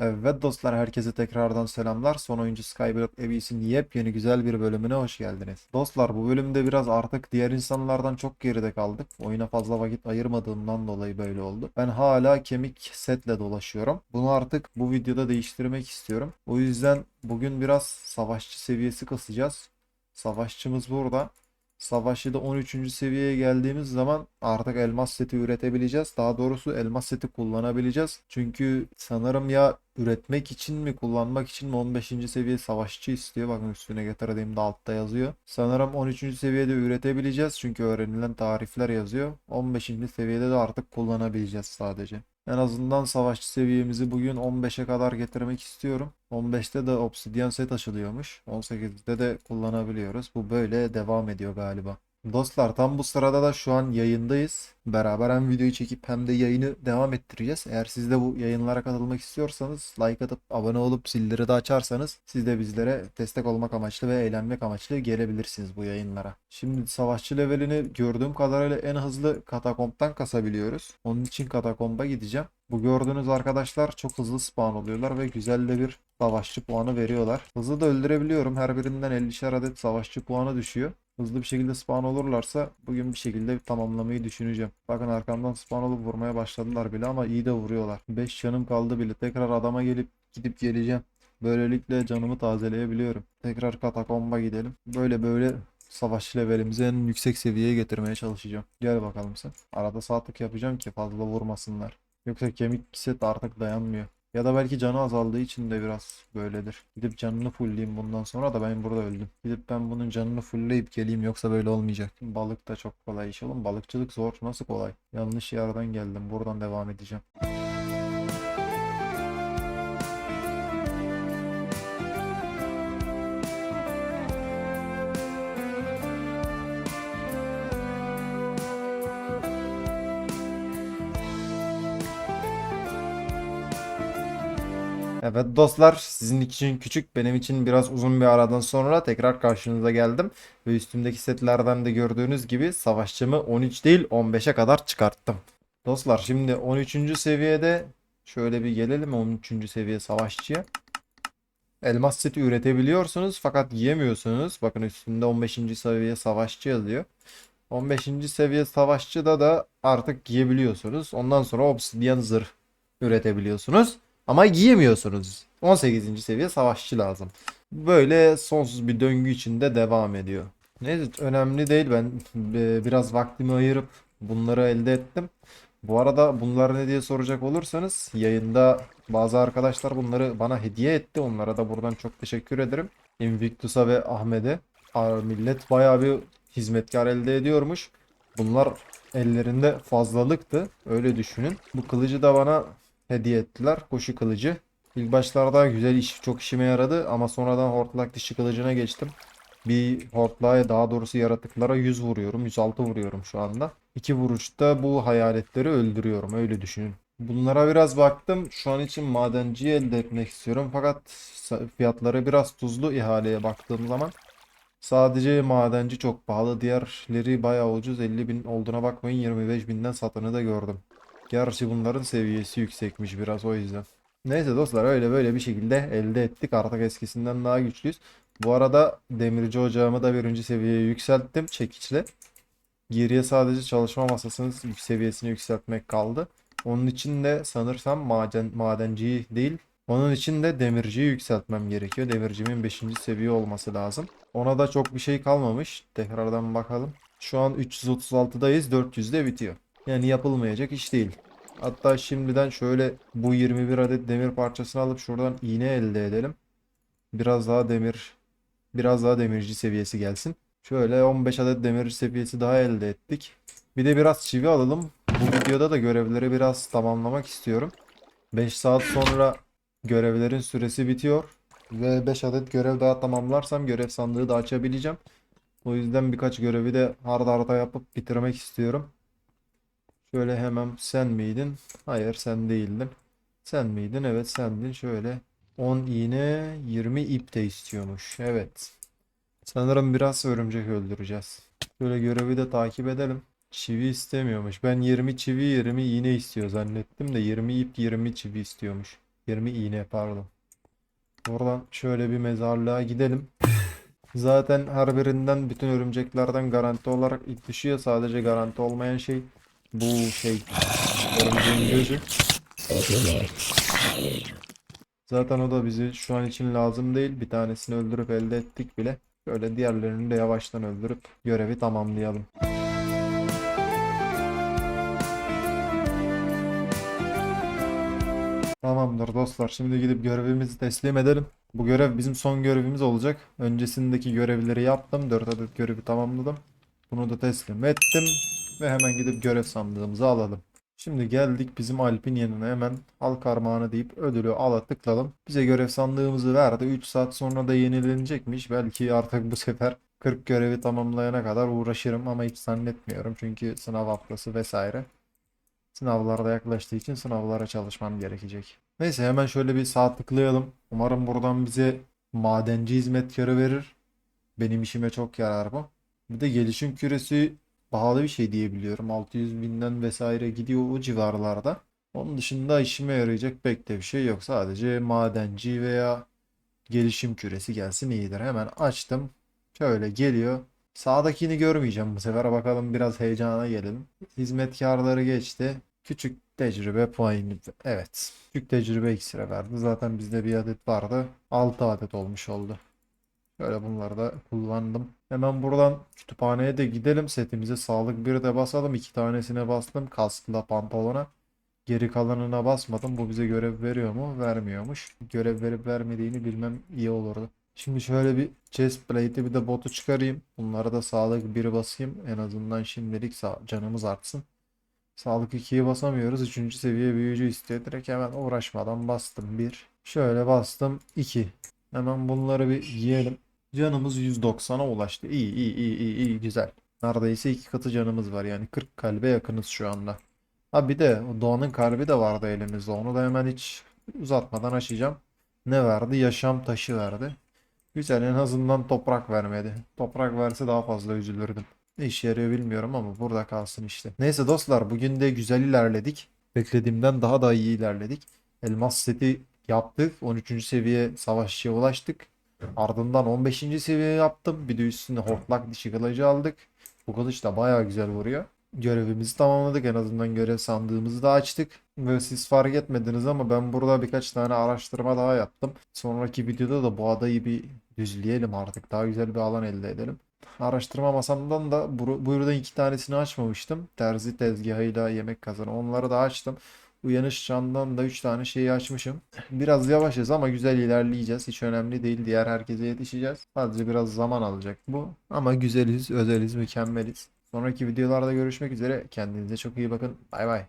Evet dostlar herkese tekrardan selamlar. Son oyuncu Skyblock Abyss'in yepyeni güzel bir bölümüne hoş geldiniz. Dostlar bu bölümde biraz artık diğer insanlardan çok geride kaldık. Oyuna fazla vakit ayırmadığımdan dolayı böyle oldu. Ben hala kemik setle dolaşıyorum. Bunu artık bu videoda değiştirmek istiyorum. O yüzden bugün biraz savaşçı seviyesi kasacağız. Savaşçımız burada. Savaşçıda 13. seviyeye geldiğimiz zaman artık elmas seti üretebileceğiz. Daha doğrusu elmas seti kullanabileceğiz. Çünkü sanırım ya üretmek için mi kullanmak için mi 15. seviye savaşçı istiyor. Bakın üstüne getirdiğimde altta yazıyor. Sanırım 13. seviyede üretebileceğiz. Çünkü öğrenilen tarifler yazıyor. 15. seviyede de artık kullanabileceğiz sadece. En azından savaşçı seviyemizi bugün 15'e kadar getirmek istiyorum. 15'te de obsidyen set açılıyormuş. 18'de de kullanabiliyoruz. Bu böyle devam ediyor galiba. Dostlar tam bu sırada da şu an yayındayız. Beraber hem videoyu çekip hem de yayını devam ettireceğiz. Eğer siz de bu yayınlara katılmak istiyorsanız like atıp abone olup zilleri de açarsanız siz de bizlere destek olmak amaçlı ve eğlenmek amaçlı gelebilirsiniz bu yayınlara. Şimdi savaşçı levelini gördüğüm kadarıyla en hızlı katakomptan kasabiliyoruz. Onun için katakomba gideceğim. Bu gördüğünüz arkadaşlar çok hızlı spawn oluyorlar ve güzel de bir savaşçı puanı veriyorlar. Hızlı da öldürebiliyorum. Her birinden 50'şer adet savaşçı puanı düşüyor. Hızlı bir şekilde spawn olurlarsa bugün bir şekilde tamamlamayı düşüneceğim. Bakın arkamdan spawn olup vurmaya başladılar bile ama iyi de vuruyorlar. 5 canım kaldı bile. Tekrar adama gelip gidip geleceğim. Böylelikle canımı tazeleyebiliyorum. Tekrar katakomba gidelim. Böyle böyle savaşçı levelimizi en yüksek seviyeye getirmeye çalışacağım. Gel bakalım sen. Arada sağ tık yapacağım ki fazla vurmasınlar. Yoksa kemik set artık dayanmıyor. Ya da belki canı azaldığı için de biraz böyledir. Gidip canını fullleyeyim bundan sonra da ben burada öldüm. Gidip ben bunun canını fullleyip geleyim yoksa böyle olmayacak. Balık da çok kolay iş oğlum. Balıkçılık zor. Nasıl kolay? Yanlış yerden geldim. Buradan devam edeceğim. Evet dostlar sizin için küçük benim için biraz uzun bir aradan sonra tekrar karşınıza geldim. Ve üstümdeki setlerden de gördüğünüz gibi savaşçımı 13 değil 15'e kadar çıkarttım. Dostlar şimdi 13. seviyede şöyle bir gelelim 13. seviye savaşçıya. Elmas seti üretebiliyorsunuz fakat yiyemiyorsunuz. Bakın üstünde 15. seviye savaşçı yazıyor. 15. seviye savaşçıda da artık giyebiliyorsunuz. Ondan sonra obsidyen zırh üretebiliyorsunuz. Ama giyemiyorsunuz. 18. seviye savaşçı lazım. Böyle sonsuz bir döngü içinde devam ediyor. Neyse önemli değil ben e, biraz vaktimi ayırıp bunları elde ettim. Bu arada bunlar ne diye soracak olursanız yayında bazı arkadaşlar bunları bana hediye etti. Onlara da buradan çok teşekkür ederim. Invictus'a ve Ahmet'e. Millet bayağı bir hizmetkar elde ediyormuş. Bunlar ellerinde fazlalıktı. Öyle düşünün. Bu kılıcı da bana hediye ettiler. Koşu kılıcı. İlk başlarda güzel iş, çok işime yaradı ama sonradan hortlak dişi kılıcına geçtim. Bir hortlağa daha doğrusu yaratıklara 100 vuruyorum. 106 vuruyorum şu anda. İki vuruşta bu hayaletleri öldürüyorum. Öyle düşünün. Bunlara biraz baktım. Şu an için madenciyi elde etmek istiyorum. Fakat fiyatları biraz tuzlu ihaleye baktığım zaman. Sadece madenci çok pahalı. Diğerleri bayağı ucuz. 50 bin olduğuna bakmayın. 25 binden satanı da gördüm. Gerçi bunların seviyesi yüksekmiş biraz o yüzden. Neyse dostlar öyle böyle bir şekilde elde ettik. Artık eskisinden daha güçlüyüz. Bu arada demirci ocağımı da birinci seviyeye yükselttim çekiçle. Geriye sadece çalışma masasının seviyesini yükseltmek kaldı. Onun için de sanırsam maden, madenciyi değil, onun için de demirciyi yükseltmem gerekiyor. Demircimin 5. seviye olması lazım. Ona da çok bir şey kalmamış. Tekrardan bakalım. Şu an 336'dayız. 400'de bitiyor. Yani yapılmayacak iş değil. Hatta şimdiden şöyle bu 21 adet demir parçasını alıp şuradan iğne elde edelim. Biraz daha demir, biraz daha demirci seviyesi gelsin. Şöyle 15 adet demir seviyesi daha elde ettik. Bir de biraz çivi alalım. Bu videoda da görevleri biraz tamamlamak istiyorum. 5 saat sonra görevlerin süresi bitiyor. Ve 5 adet görev daha tamamlarsam görev sandığı da açabileceğim. O yüzden birkaç görevi de arda arda yapıp bitirmek istiyorum. Şöyle hemen sen miydin? Hayır sen değildin. Sen miydin? Evet sendin. Şöyle 10 iğne 20 ip de istiyormuş. Evet. Sanırım biraz örümcek öldüreceğiz. Şöyle görevi de takip edelim. Çivi istemiyormuş. Ben 20 çivi 20 iğne istiyor zannettim de 20 ip 20 çivi istiyormuş. 20 iğne pardon. Buradan şöyle bir mezarlığa gidelim. Zaten her birinden bütün örümceklerden garanti olarak ilk düşüyor. Sadece garanti olmayan şey bu şey örümceğin. Zaten o da bizi şu an için lazım değil. Bir tanesini öldürüp elde ettik bile. Böyle diğerlerini de yavaştan öldürüp görevi tamamlayalım. Tamamdır dostlar. Şimdi gidip görevimizi teslim edelim. Bu görev bizim son görevimiz olacak. Öncesindeki görevleri yaptım. 4 adet görevi tamamladım. Bunu da teslim ettim. Ve hemen gidip görev sandığımızı alalım. Şimdi geldik bizim Alp'in yanına hemen halk armağanı deyip ödülü ala tıkladım. Bize görev sandığımızı verdi. 3 saat sonra da yenilenecekmiş. Belki artık bu sefer 40 görevi tamamlayana kadar uğraşırım ama hiç zannetmiyorum. Çünkü sınav haftası vesaire. Sınavlarda yaklaştığı için sınavlara çalışmam gerekecek. Neyse hemen şöyle bir sağ tıklayalım. Umarım buradan bize madenci hizmetkarı verir. Benim işime çok yarar bu. Bir de gelişim küresi pahalı bir şey diye biliyorum. 600 binden vesaire gidiyor o civarlarda. Onun dışında işime yarayacak pek de bir şey yok. Sadece madenci veya gelişim küresi gelsin iyidir. Hemen açtım. Şöyle geliyor. Sağdakini görmeyeceğim bu sefer. Bakalım biraz heyecana gelelim. Hizmetkarları geçti. Küçük tecrübe puanı. Evet. Küçük tecrübe iksiri verdi. Zaten bizde bir adet vardı. 6 adet olmuş oldu. Şöyle bunları da kullandım. Hemen buradan kütüphaneye de gidelim. Setimize sağlık bir de basalım. İki tanesine bastım. Kaskla pantolona. Geri kalanına basmadım. Bu bize görev veriyor mu? Vermiyormuş. Görev verip vermediğini bilmem iyi olurdu. Şimdi şöyle bir chest plate'i bir de botu çıkarayım. Bunlara da sağlık 1'i basayım. En azından şimdilik canımız artsın. Sağlık 2'yi basamıyoruz. 3. seviye büyücü istiyor. Direkt hemen uğraşmadan bastım 1. Şöyle bastım 2. Hemen bunları bir yiyelim. Canımız 190'a ulaştı. İyi iyi iyi iyi iyi güzel. Neredeyse iki katı canımız var yani 40 kalbe yakınız şu anda. Ha bir de Doğan'ın kalbi de vardı elimizde. Onu da hemen hiç uzatmadan açacağım. Ne verdi? Yaşam taşı verdi. Güzel en azından toprak vermedi. Toprak verse daha fazla üzülürdüm. Ne işe yarıyor bilmiyorum ama burada kalsın işte. Neyse dostlar bugün de güzel ilerledik. Beklediğimden daha da iyi ilerledik. Elmas seti yaptık. 13. seviye savaşçıya ulaştık. Ardından 15. seviye yaptım. Bir de üstüne hortlak dişi kılıcı aldık. Bu kılıç da bayağı güzel vuruyor. Görevimizi tamamladık. En azından görev sandığımızı da açtık. Ve siz fark etmediniz ama ben burada birkaç tane araştırma daha yaptım. Sonraki videoda da bu adayı bir düzleyelim artık. Daha güzel bir alan elde edelim. Araştırma masamdan da bu- burada iki tanesini açmamıştım. Terzi tezgahıyla yemek kazanı. Onları da açtım. Uyanış çandan da 3 tane şeyi açmışım. Biraz yavaşız ama güzel ilerleyeceğiz. Hiç önemli değil. Diğer herkese yetişeceğiz. Sadece biraz zaman alacak bu. Ama güzeliz, özeliz, mükemmeliz. Sonraki videolarda görüşmek üzere. Kendinize çok iyi bakın. Bay bay.